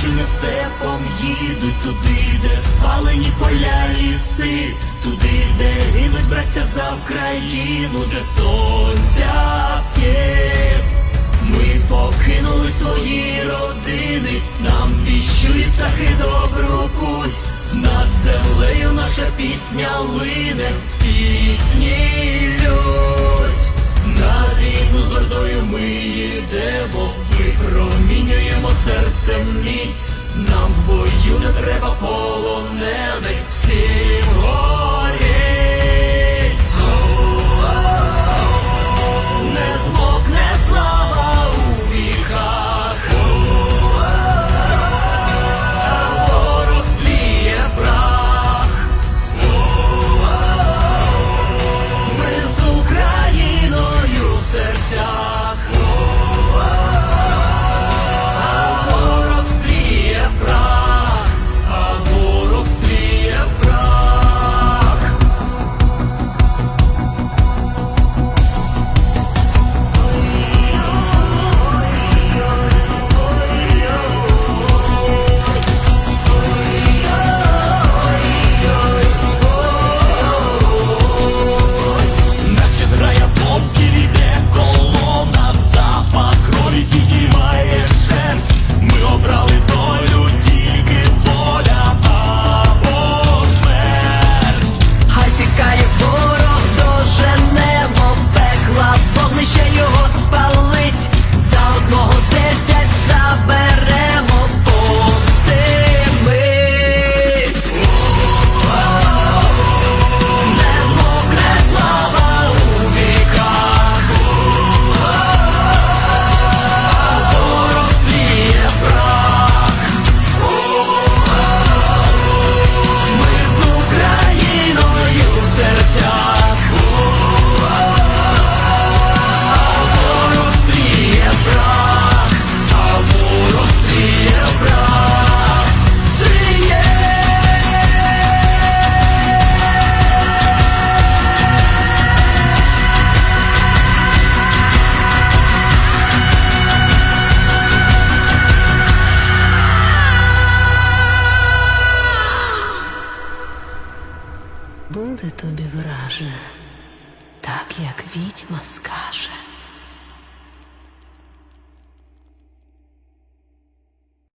Дівчини степом їдуть туди, де спалені поля ліси, туди, де гинуть браття за Вкраїну, де сонця схід. Ми покинули свої родини, нам віщують птахи добру путь. Над землею наша пісня лине, в пісні лють. Серцем міць. Нам в бою не треба полонених, всім Буде тобі враже, так як відьма скаже.